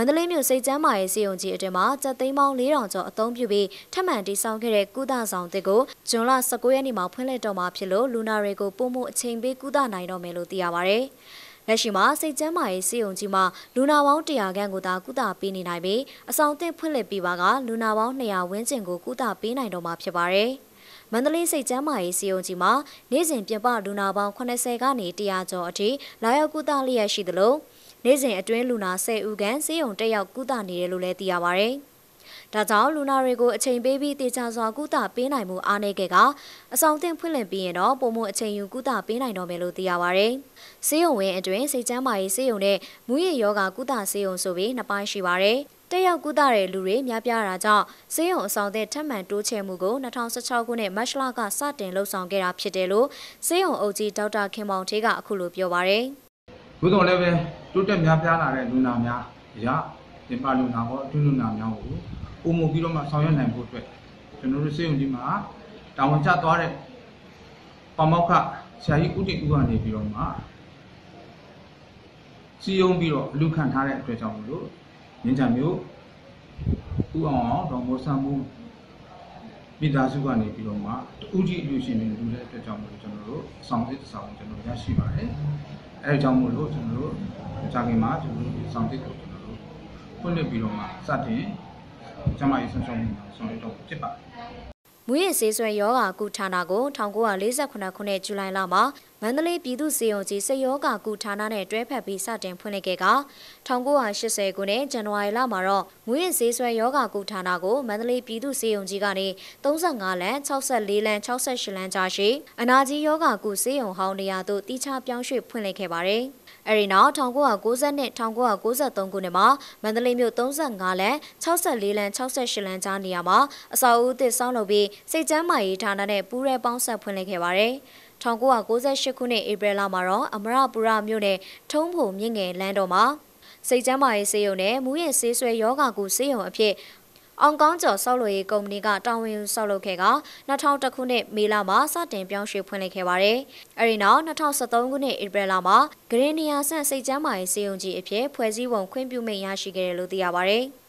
မန္တလေးမြို့စိတ်ကျမ်းမာရေးစေယုံကြီးအတွင်းမှာစက်သိန်းပေါင်း4000ကျော်အသုံးပြုပြီးထပ်မံတည်ဆောက်ခဲ့တဲ့ကုသဆောင်တစ်ကိုဇွန်လ19ရက်နေ့မှာဖွင့်လှစ်တော့မှာဖြစ်လို့လူနာတွေကိုပုံမှုအချိန်ပေးကုသနိုင်တော့မယ်လို့သိရပါဗျ။လက်ရှိမှာစိတ်ကျန်းမာရေးစေယုံကြီးမှာလူနာပေါင်း100ခန့်ကိုသာကုသပေးနေနိုင်ပြီးအဆောင်သင့်ဖွင့်လှစ်ပြီးပါကလူနာပေါင်း200ဝန်းကျင်ကိုကုသပေးနိုင်တော့မှာဖြစ်ပါတယ်။မန္တလေးစိတ်ကျမ်းမာရေးစီယုံကြီးမှာနေ့စဉ်ပြပလူနာပေါင်း80ကနေ100ကျော်အထိလာရောက်ကုသလျက်ရှိသလို နေ့စဉ်အတွင်းလူနာ10ဦးခန့်စေယုံတက်ရောက်ကုသနေတယ်လို့လည်းသိရပါဗျ။ဒါကြောင့်လူနာတွေကိုအချိန်ပေးပြီးတေချာစွာကုသပေးနိုင်မှုအားနည်းခဲ့ကအဆောင်သင့်ဖွင့်လှစ်ပြီးရင်တော့ပုံမှုအချိန်ယူကုသပေးနိုင်တော့မယ်လို့သိရပါဗျ။ဆေးရုံဝင်းအတွင်းစိတ်ကျန်းမာရေးဆေးရုံနဲ့မူရည်ယောဂကုသဆေးရုံဆိုပြီးနှစ်ပိုင်းရှိပါတယ်။တက်ရောက်ကုသတဲ့လူတွေများပြားတာကြောင့်ဆေးရုံအဆောင်တဲ့ထပ်မံတိုးချဲ့မှုကို2016ခုနှစ်မတ်လကစတင်လှုပ်ဆောင်ခဲ့တာဖြစ်တယ်လို့ဆေးရုံအုပ်ကြီးဒေါက်တာခင်မောင်ထေးကအခုလိုပြောပါရယ် ဘုသောလည်းပဲတိုးတက်များပြားလာတဲ့လူနာများအရာဒီပါလူနာဟောအတွင်းလူနာများကိုပုံမှုပြီးတော့မှဆောင်ရွက်နိုင်ဖို့အတွက်ကျွန်တော်တို့စေယုံကြီးမှာတာဝန်ကျသွားတဲ့ပမောက္ခဆရာကြီးဦးတင်ဦးကနေပြီးတော့မှစီယုံပြီးတော့လူခံထားတဲ့အတွက်ကြောင့်မလို့ငင်းကြမျိုးဦးအောင်အောင်တော်မောဆမ်းမှုမိသားစုကနေပြီးတော့မှတူကြီးအလူရှင်တွေလူတဲ့အတွက်ကြောင့်မလို့ကျွန်တော်တို့ဆောင်သစ်ဆောင်ကျွန်တော်ရရှိပါတယ် အဲဒါကြောင့်မို့လို့ကျွန်တော်တို့ကြာခင်မှာကျွန်တော်တို့ဆောင်သစ်ကိုကျွန်တော်တို့ဖွင့်လှစ်ပြီးတော့မှစတင်ကျမရေးဆုံးရှုံးမှုဆောင်ရွက်တော့ဖြစ်ပါတယ် မူရည်ဆေးဆွဲယောဂါကုဌာနကို1948ခုနှစ်ဇူလိုင်လမှာမန္တလေးပြည်သူ့စေယုံကြီးစိတ်ယောဂါကုဌာနနဲ့တွဲဖက်ပြီးစတင်ဖွင့်လှစ်ခဲ့က1980ခုနှစ်ဇန်နဝါရီလမှာတော့မူရည်ဆေးဆွဲယောဂါကုဌာနကိုမန္တလေးပြည်သူ့စေယုံကြီးကနေ35လမ်း64လမ်း68လမ်းကြားရှိအနာကြီးယောဂါကုစေယုံဟောင်းနေရာသို့တိချပြောင်းရွှေ့ဖွင့်လှစ်ခဲ့ပါတယ်။ အဲဒီနောက်1990နဲ့1993ခုနှစ်မှာမန္တလေးမြို့35လမ်း64လမ်း68လမ်းကြားနေရာမှာအဆောက်အဦသစ်ဆောင်းလုပ်ပြီးစိတ်ကျန်းမာရေးဌာနနဲ့ပူးရဲပေါင်းဆက်ဖွင့်လှစ်ခဲ့ပါတယ်။1998ခုနှစ်ဧပြီလမှာတော့အမရပူရမြို့နယ်ထုံးဖို့မြင့်ငယ်လမ်းတော်မှာစိတ်ကျန်းမာရေးဆေးရုံနဲ့မူရင်ဆေးဆွဲယောဂါကူဆေးရုံအဖြစ် အောင်ကောင်းကျော်ဆောက်လုပ်ရေးကုမ္ပဏီကတာဝန်ယူဆောက်လုပ်ခဲ့က2001ခုနှစ်မေလမှာစတင်ပြောင်းရွှေ့ဖွင့်လှစ်ခဲ့ပါတယ်။အဲဒီနောက်2013ခုနှစ်ဧပြီလမှာဂရင်းနီယာဆန့်စိတ်ကျန်းမာရေးဆေးရုံကြီးအဖြစ်ဖွဲ့စည်းပုံခွင့်ပြုမိန့်ရရှိခဲ့တယ်လို့သိရပါတယ်။